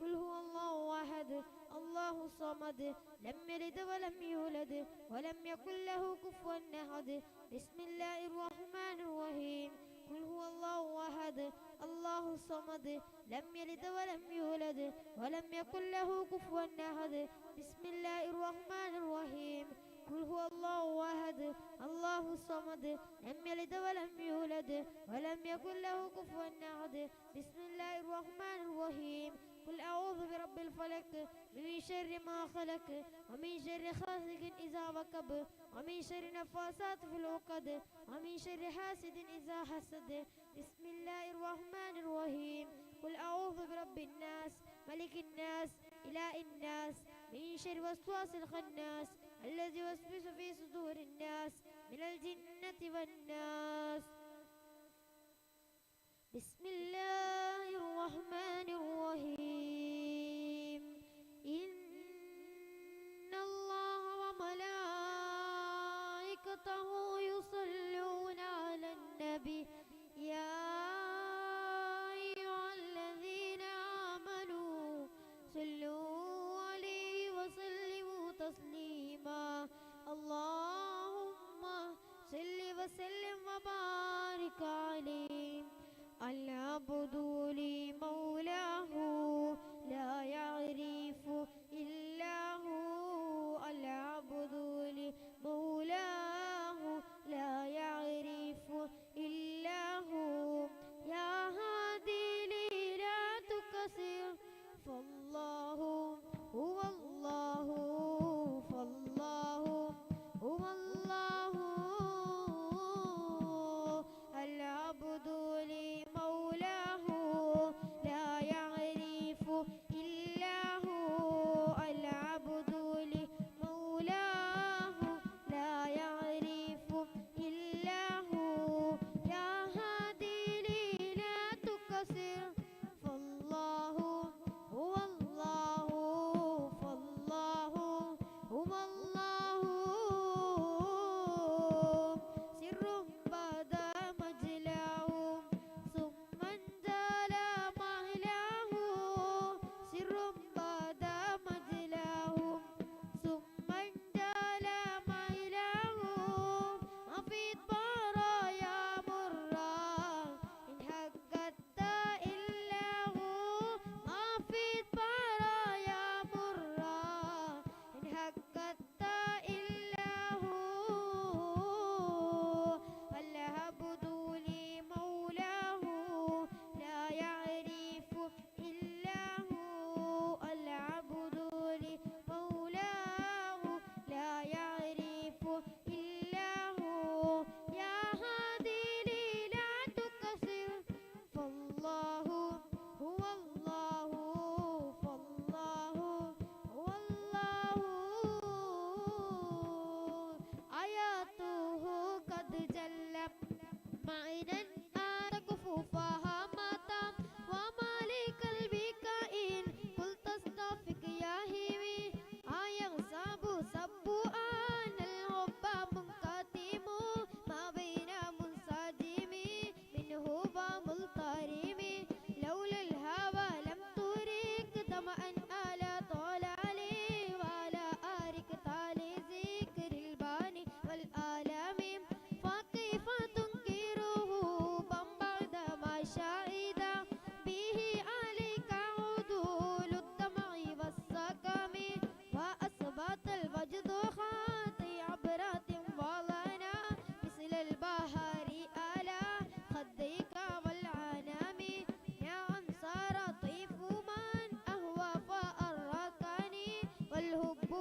قل هو الله أحد الله الصمد لم يلد ولم يولد ولم يكن له كفوا أحد. بسم الله الرحمن الرحيم. قل هو الله أحد الله الصمد لم يلد ولم يولد ولم يكن له كفوا أحد. بسم الله الرحمن الرحيم. قل هو الله أحد الله الصمد. لم يلد ولم يولد ولم يكن له كفوا أحد. بسم الله الرحمن الرحيم. قل أعوذ برب الفلك من شر ما خلق ومن شر خاسق إذا وقب ومن شر نفاسات في العقد ومن شر حاسد إذا حسد. بسم الله الرحمن الرحيم. قل أعوذ برب الناس ملك الناس إله الناس من شر وسواس الخناس. الذي يوسوس في صدور الناس من الجنة والناس. بسم الله الرحمن الرحيم. إن الله وملائكته يصلون على النبي. يا أيها الذين آمنوا صلوا عليه وسلموا تسليما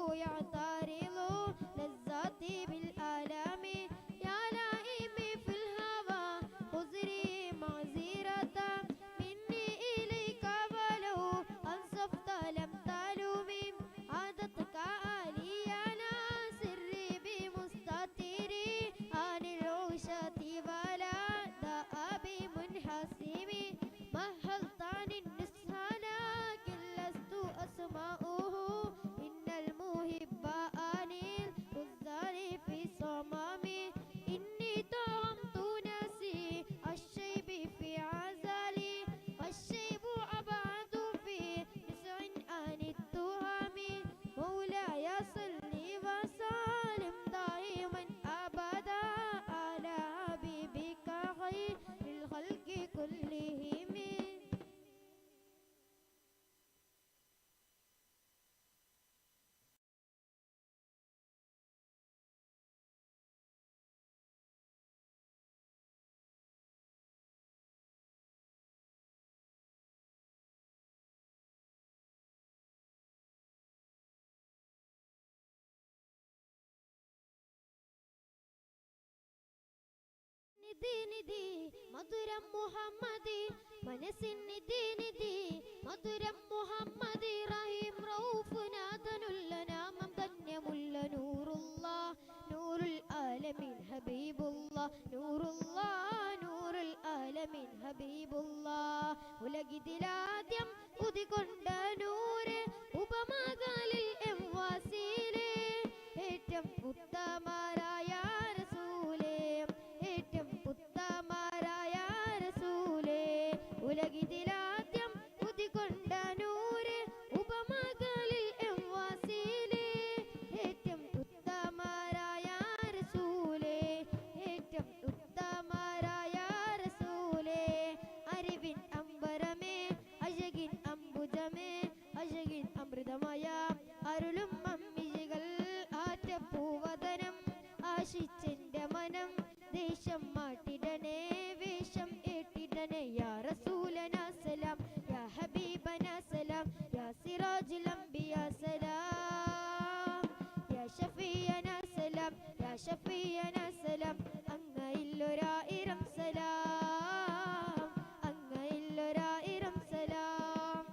我要的 നിധി നിധി മധുരം മുഹമ്മദി മനസ്സിൻ നിധി നിധി മധുരം മുഹമ്മദി റഹീം റൌഫ് നാഥനുള്ള നാമം ധന്യമുള്ള നൂറുള്ള നൂറുൽ ആലമീൻ ഹബീബുള്ള നൂറുള്ള നൂറുൽ ആലമീൻ ഹബീബുള്ള ഉലകിതിലാദ്യം ഉദികൊണ്ട നൂറ് ഉപമകാലിൽ എം വാസീലേ ഏറ്റവും ഉത്തമരായ റസൂലേ. സലാം. അങ്ങയില്ലൊരായിരം സലാം. അങ്ങയില്ലൊരായിരം സലാം.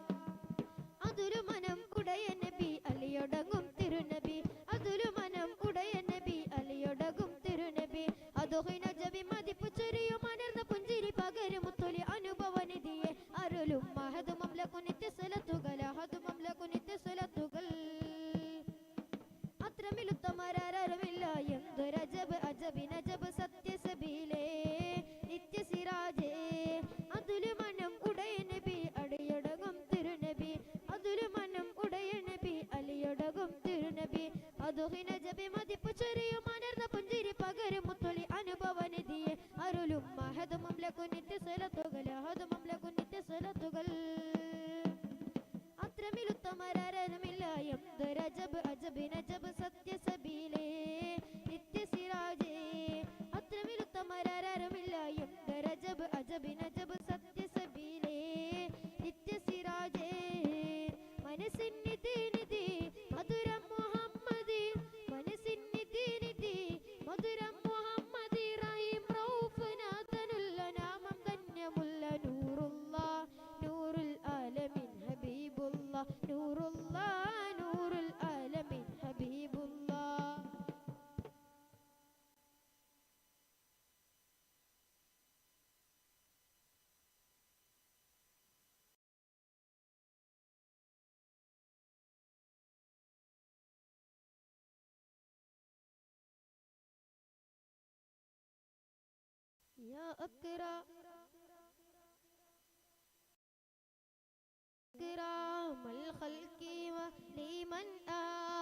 അതൊരു മനം കുടയ നബി അലിയൊടങ്ങും തിരുനബി അതൊരു മനം കുടയ നബി അലിയൊടങ്ങും തിരുനബി അതൊഹിന ജബി മതിപ്പു ചെറിയ മണർന്ന പുഞ്ചിരി പകരും മുത്തൊലി അനുഭവ നിധിയെ അരുളും മഹതു ലകുനിത്യ നിത്യ സ്വലത്തുകൾ ലകുനിത്യ മംലക്കു നിത്യ സ്വലത്തുകൾ അത്രമിലുത്തമരാരമില്ല അജബിനജബ് സത്യസബീലേ നിത്യസിരാജേ. അതുലു മനം നബി അടിയൊടകും തിരുനബി. അതുലു മനം നബി അലിയൊടകും തിരുനബി. അതുഹിന ജബി മതിപ്പു یا اکرا اکرام الخلق و لیمن آ.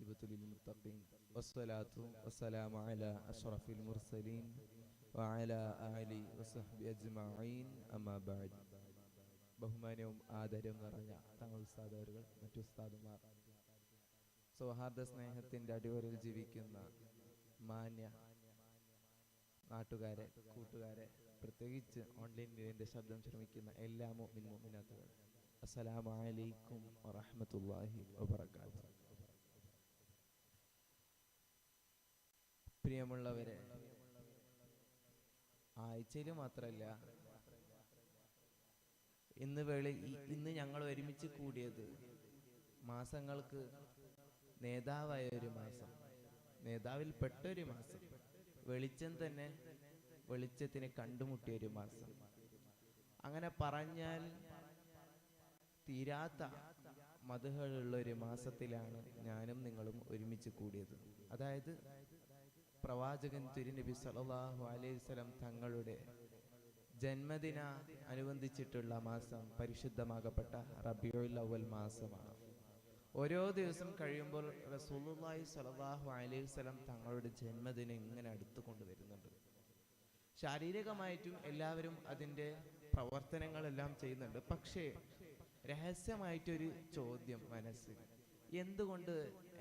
والعاقبة للمتقين والصلاة والسلام على أشرف المرسلين وعلى آله وصحبه أجمعين أما بعد ബഹുമാനവും ആദരവും നിറഞ്ഞ തങ്ങൾ ഉസ്താദവരുകൾ മറ്റു ഉസ്താദുമാർ സൗഹാർദ്ദ സ്നേഹത്തിൻ്റെ അടിവരയിൽ ജീവിക്കുന്ന മാന്യ നാട്ടുകാരെ കൂട്ടുകാരെ പ്രത്യേകിച്ച് ഓൺലൈനിൽ എൻ്റെ ശബ്ദം ശ്രമിക്കുന്ന എല്ലാ മോമിൻ മോമിനാത്തുകൾ അസ്സലാമു അലൈക്കും വറഹ്മത്തുള്ളാഹി പ്രിയമുള്ളവരെ ആഴ്ചയിൽ മാത്രല്ല ഇന്ന് വേളി ഇന്ന് ഞങ്ങൾ ഒരുമിച്ച് കൂടിയത് മാസങ്ങൾക്ക് നേതാവായ ഒരു മാസം നേതാവിൽ പെട്ടൊരു മാസം വെളിച്ചം തന്നെ വെളിച്ചത്തിന് കണ്ടുമുട്ടിയ ഒരു മാസം. അങ്ങനെ പറഞ്ഞാൽ തീരാത്ത മതകളുള്ള ഒരു മാസത്തിലാണ് ഞാനും നിങ്ങളും ഒരുമിച്ച് കൂടിയത്. അതായത് പ്രവാചകൻ തിരുനബി സലാഹു അലൈഹി വസല്ലം തങ്ങളുടെ ജന്മദിന അനുബന്ധിച്ചിട്ടുള്ള മാസം പരിശുദ്ധമാകപ്പെട്ട റബിയുൽ അവൽ മാസമാണ്. ഓരോ ദിവസം കഴിയുമ്പോൾ റസൂലുള്ളാഹി സലാഹു അലൈഹി തങ്ങളുടെ ജന്മദിനം ഇങ്ങനെ അടുത്ത് കൊണ്ടുവരുന്നുണ്ട് ശാരീരികമായിട്ടും എല്ലാവരും അതിന്റെ പ്രവർത്തനങ്ങളെല്ലാം ചെയ്യുന്നുണ്ട്. പക്ഷേ രഹസ്യമായിട്ടൊരു ചോദ്യം മനസ്സിൽ. എന്തുകൊണ്ട്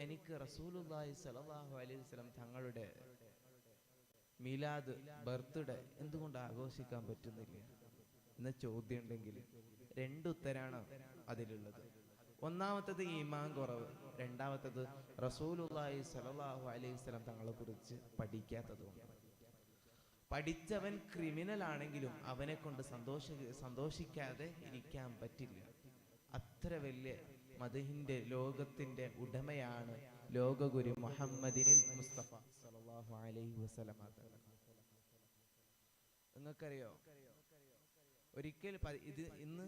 എനിക്ക് റസൂലുള്ളാഹി സലാഹു അലൈഹി തങ്ങളുടെ മീലാദ് ബർത്ത്ഡേ എന്തുകൊണ്ട് ആഘോഷിക്കാൻ പറ്റുന്നില്ല? എന്ന ചോദ്യം ഉണ്ടെങ്കിൽ രണ്ടുത്തരാണ് അതിലുള്ളത്. ഒന്നാമത്തത് ഈമാൻ കുറവ് രണ്ടാമത്തത് റസൂലുള്ളാഹി സലാഹു അലൈഹി സ്വലം തങ്ങളെ കുറിച്ച് പഠിക്കാത്തതുകൊണ്ട്. പഠിച്ചവൻ ക്രിമിനൽ ആണെങ്കിലും അവനെ കൊണ്ട് സന്തോഷ സന്തോഷിക്കാതെ ഇരിക്കാൻ പറ്റില്ല. അത്ര വലിയ മതഹിന്റെ ലോകത്തിന്റെ ഉടമയാണ് ലോകഗുരു മുഹമ്മദിനിൽ മുസ്തഫ. സല്ലല്ലാഹു അലൈഹി വസല്ലം നിങ്ങൾക്കറിയോ? ഒരിക്കൽ ഇത് ഇന്ന്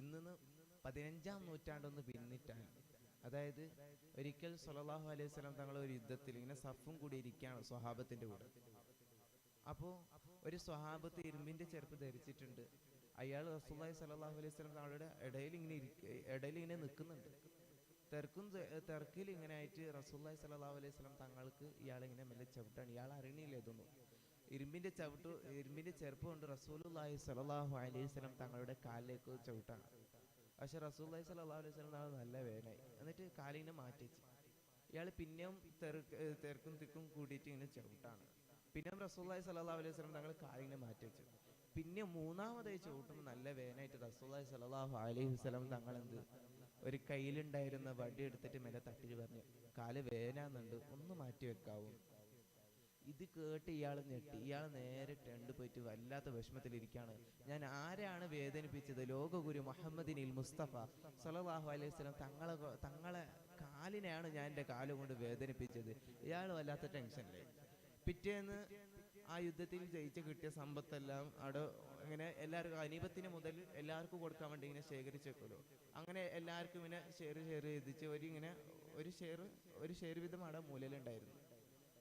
ഇന്ന് പതിനഞ്ചാം നൂറ്റാണ്ടൊന്ന് പിന്നിട്ടാണ്. അതായത് ഒരിക്കൽ സല്ലല്ലാഹു അലൈഹി വസല്ലം തങ്ങൾ ഒരു യുദ്ധത്തിൽ ഇങ്ങനെ സഫും കൂടി ഇരിക്കുകയാണ് സ്വഹാബത്തിന്റെ കൂടെ. അപ്പോൾ ഒരു സ്വഹാബത്ത് ഇരുമ്പിന്റെ ചെരുപ്പ് ധരിച്ചിട്ടുണ്ട്. അയാൾ റസൂലുള്ളാഹി സ്വല്ലല്ലാഹു അലൈഹി വസല്ലം തങ്ങളുടെ ഇടയിൽ ഇങ്ങനെ ഇടയിൽ ഇങ്ങനെ നിൽക്കുന്നുണ്ട്. തിരക്കും തിരക്കിൽ ഇങ്ങനെ ആയിട്ട് റസൂലുള്ളാഹി സ്വല്ലല്ലാഹു അലൈഹി സ്വലം തങ്ങൾക്ക് ഇയാൾ ഇങ്ങനെ മെല്ലെ ചവിട്ടാണ്. ഇയാൾ അറിയണില്ല ഇതൊന്നും. ഇരുമ്പിന്റെ ചവിട്ട് ഇരുമ്പിന്റെ ചെറുപ്പം കൊണ്ട് റസൂലുള്ളാഹി സ്വല്ലല്ലാഹു അലൈഹി സ്വലം തങ്ങളുടെ കാലിലേക്ക് ചവിട്ടാണ്. പക്ഷെ റസൂല്ലായി സല്ലല്ലാഹു അലൈഹി സ്വലം നല്ല വേദനയായി. എന്നിട്ട് കാലിനെ മാറ്റി ഇയാൾ പിന്നെയും തെറുക്ക് ഏർ തിരക്കും തിക്കും കൂടിയിട്ട് ഇങ്ങനെ ചവിട്ടാണ്. പിന്നെയും റസൂല്ലായി സല്ലല്ലാഹു അലൈഹി സ്വലം തങ്ങൾ കാലിനെ മാറ്റി വെച്ചു. പിന്നെ മൂന്നാമതായി ചവിട്ടുമ്പോൾ നല്ല വേദനയായിട്ട് റസൂല്ലായി സലാഹു അലൈഹി സ്വലം തങ്ങൾ എന്ത് ഒരു കയ്യിലുണ്ടായിരുന്ന വടി എടുത്തിട്ട് മേലെ തട്ടിട്ട് പറഞ്ഞു കാൽ വേനാന്നുണ്ട് ഒന്ന് മാറ്റി വെക്കാവും. ഇത് കേട്ട് ഇയാൾ ഞെട്ടി. ഇയാൾ നേരെ ടെണ്ട് പോയിട്ട് വല്ലാത്ത വിഷമത്തിലിരിക്കുകയാണ് ഞാൻ ആരാണ് വേദനിപ്പിച്ചത്? ലോകഗുരു മുഹമ്മദിനിൽ മുസ്തഫ സലാഹു അലൈഹി സ്വലം തങ്ങളെ തങ്ങളെ കാലിനെയാണ് ഞാൻ എന്റെ കാലുകൊണ്ട് വേദനിപ്പിച്ചത്. ഇയാൾ വല്ലാത്ത ടെൻഷനിലായി. പിറ്റേന്ന് ആ യുദ്ധത്തിൽ ജയിച്ച് കിട്ടിയ സമ്പത്തെല്ലാം അവിടെ ഇങ്ങനെ എല്ലാവർക്കും അനീപത്തിന് മുതൽ എല്ലാവർക്കും കൊടുക്കാൻ വേണ്ടി ഇങ്ങനെ ശേഖരിച്ച് വെക്കുമല്ലോ. അങ്ങനെ എല്ലാവർക്കും ഇങ്ങനെ ഷെയർ ഷെയർ ചെയ്തിച്ച് ഒരു ഇങ്ങനെ ഒരു ഷെയർ ഒരു ഷെയർ വീതം അവിടെ മൂലയിലുണ്ടായിരുന്നു.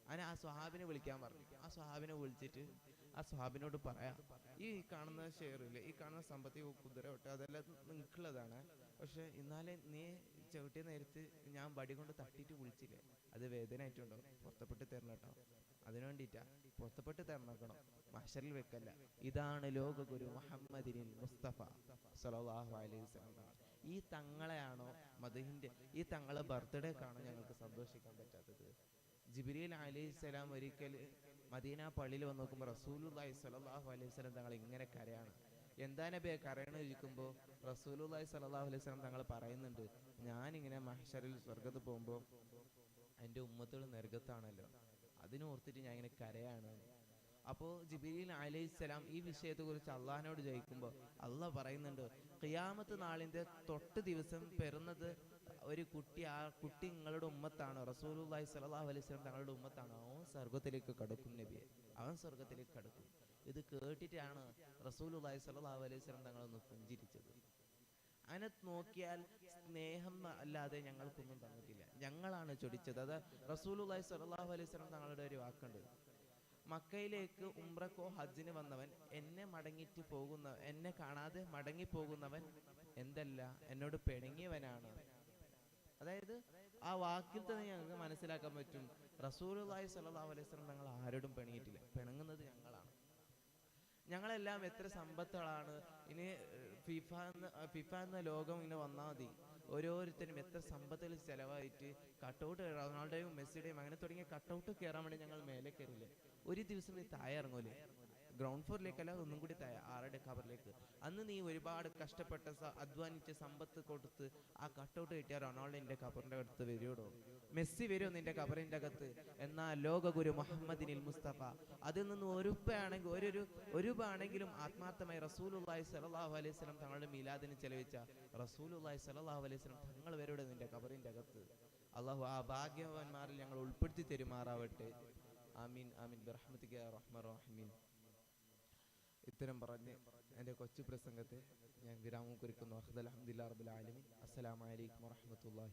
അങ്ങനെ ആ സ്വഹാബിനെ വിളിക്കാൻ പറഞ്ഞു. ആ സ്വഹാബിനെ വിളിച്ചിട്ട് ആ സ്വഹാബിനോട് പറയാ ഈ കാണുന്ന ഷെയറില്ലേ ഈ കാണുന്ന സമ്പത്തി കുതിര ഒട്ട് അതെല്ലാം നിങ്ങൾക്കുള്ളതാണ്. പക്ഷെ ഇന്നാലെ നീ ചവിട്ടിയ നേരത്ത് ഞാൻ വടി കൊണ്ട് തട്ടിയിട്ട് വിളിച്ചില്ലേ? അത് വേദനയായിട്ടുണ്ടോ? പുറത്തപ്പെട്ട് തരണം കേട്ടോ. അതിനു വേണ്ടിയിട്ടാ പൊത്തപ്പെട്ട് തരണക്കണം മഷറിൽ വെക്കല്ല. ഇതാണ് ലോകഗുരു മുഹമ്മദിനിൽ മുസ്തഫ സല്ലല്ലാഹു അലൈഹി ഈ തങ്ങളെയാണോ മദഹിന്റെ ഈ തങ്ങളെ ബർത്ത്ഡേക്കാണോ ഞങ്ങൾക്ക് സന്തോഷിക്കാൻ പറ്റാത്തത്? ജിബിരിയിൽ അലൈഹി സ്വലാം ഒരിക്കൽ മദീന പള്ളിയിൽ വന്ന് നോക്കുമ്പോൾ റസൂലുള്ളാഹി സലാഹു അലൈഹി സ്വലം തങ്ങൾ ഇങ്ങനെ കരയാണ്. എന്താ നബിയെ കരയണം ഇരിക്കുമ്പോൾ റസൂലുള്ളാഹി സലാഹു അലൈഹി സ്വലം തങ്ങൾ പറയുന്നുണ്ട് ഞാനിങ്ങനെ മഹ്ശറിൽ സ്വർഗത്ത് പോകുമ്പോൾ എന്റെ ഉമ്മത്തുകൾ നരകത്താണല്ലോ. അതിനോർത്തിട്ട് ഞാൻ ഇങ്ങനെ കരയാണ്. അപ്പോൾ ജിബിരിൽ അലൈഹിസ്സലാം ഈ വിഷയത്തെക്കുറിച്ച് അള്ളാഹിനോട് ചോദിക്കുമ്പോൾ അള്ളാഹ് പറയുന്നുണ്ട് ഖിയാമത്ത് നാളിന്റെ തൊട്ട് ദിവസം പെറുന്നത് ഒരു കുട്ടി ആ കുട്ടി നിങ്ങളുടെ ഉമ്മത്താണ്. റസൂലുള്ളാഹി സ്വല്ലല്ലാഹു അലൈഹി വസല്ലം തങ്ങളുടെ ഉമ്മത്താണ്. അവൻ സ്വർഗത്തിലേക്ക് കടക്കും നബിയെ അവൻ സ്വർഗത്തിലേക്ക് കടക്കും. ഇത് കേട്ടിട്ടാണ് റസൂലുള്ളാഹി സ്വല്ലല്ലാഹു അലൈഹി വസല്ലം തങ്ങളൊന്ന് പുഞ്ചിരിച്ചത്. അതിനെ നോക്കിയാൽ സ്നേഹം അല്ലാതെ ഞങ്ങൾക്കൊന്നും തന്നിട്ടില്ല. ഞങ്ങളാണ് ചൊടിച്ചത്. അത് റസൂലുള്ളാഹി സ്വല്ലല്ലാഹു അലൈഹി വസല്ലം തങ്ങളുടെ ഒരു വാക്കുണ്ട്. മക്കയിലേക്ക് ഉംറക്കോ ഹജ്ജിന് വന്നവൻ എന്നെ മടങ്ങിട്ട് പോകുന്ന എന്നെ കാണാതെ മടങ്ങി പോകുന്നവൻ എന്തല്ല? എന്നോട് പിണങ്ങിയവനാണ് അതായത് ആ വാക്കിൽ തന്നെ ഞങ്ങൾക്ക് മനസ്സിലാക്കാൻ പറ്റും. റസൂലുള്ളാഹി സ്വല്ലല്ലാഹു അലൈഹി വസല്ലം തങ്ങൾ ആരോടും പിണങ്ങിയിട്ടില്ല പിണങ്ങുന്നത് ഞങ്ങളാണ്. ഞങ്ങളെല്ലാം എത്ര സമ്പത്തുകളാണ്. ഇനി ഫിഫ എന്ന ഫിഫ എന്ന ലോകം ഇങ്ങനെ വന്നാൽ മതി. ഓരോരുത്തരും എത്ര സമ്പത്തുകൾ ചെലവായിട്ട് കട്ടൗട്ട് റൊണാൾഡോയും മെസ്സിയുടെയും അങ്ങനെ തുടങ്ങിയ കട്ടൗട്ട് കയറാൻ വേണ്ടി ഞങ്ങൾ മേലെ കയറില്ലേ? ഒരു ദിവസം താഴെ ഇറങ്ങൂലേ? ഗ്രൗണ്ട് ഫ്ലോറിലേക്കല്ല ഒന്നും കൂടി ആറുടെ കവറിലേക്ക് അന്ന് നീ ഒരുപാട് കഷ്ടപ്പെട്ട അധ്വാനിച്ച് സമ്പത്ത് കൊടുത്ത് ആ കട്ടൗട്ട് കിട്ടിയ റൊണാൾഡോന്റെ കബറിന്റെ അടുത്ത് വരുവോടോ മെസ്സി വരുമോ നിന്റെ കബറിന്റെ അകത്ത്. എന്നാ ലോകഗുരു മുഹമ്മദിനിൽ മുസ്തഫ. അതിൽ നിന്ന് ഒരു ഒരു ഒരുപാണെങ്കിലും ആത്മാർത്ഥമായി റസൂലുള്ളാഹി സലാഹു അലൈഹി സ്വലം തങ്ങളുടെ മീലാദിന് ചെലവിച്ച റസൂലുള്ളാഹി സലാഹു അലൈഹി സ്വലം തങ്ങൾ വരുടെ നിന്റെ കബറിന്റെ അകത്ത്. അള്ളാഹു ആ ഭാഗ്യവാന്മാരിൽ ഞങ്ങൾ ഉൾപ്പെടുത്തി തെരുമാറാവട്ടെ. ആമീൻ ആമീൻ. ബിറഹ്മതിക യാ റഹ്മാൻ റഹീമീൻ ഇത്തരം പറഞ്ഞ് എന്റെ കൊച്ചു പ്രസംഗത്തെ ഞാൻ വിരാമം കുറിക്കുന്നു. അഹദ് അലഹമുല്ലാ റബുൽ ആലമീൻ. അസ്സലാമു അലൈക്കും വറഹ്മത്തുള്ളാഹി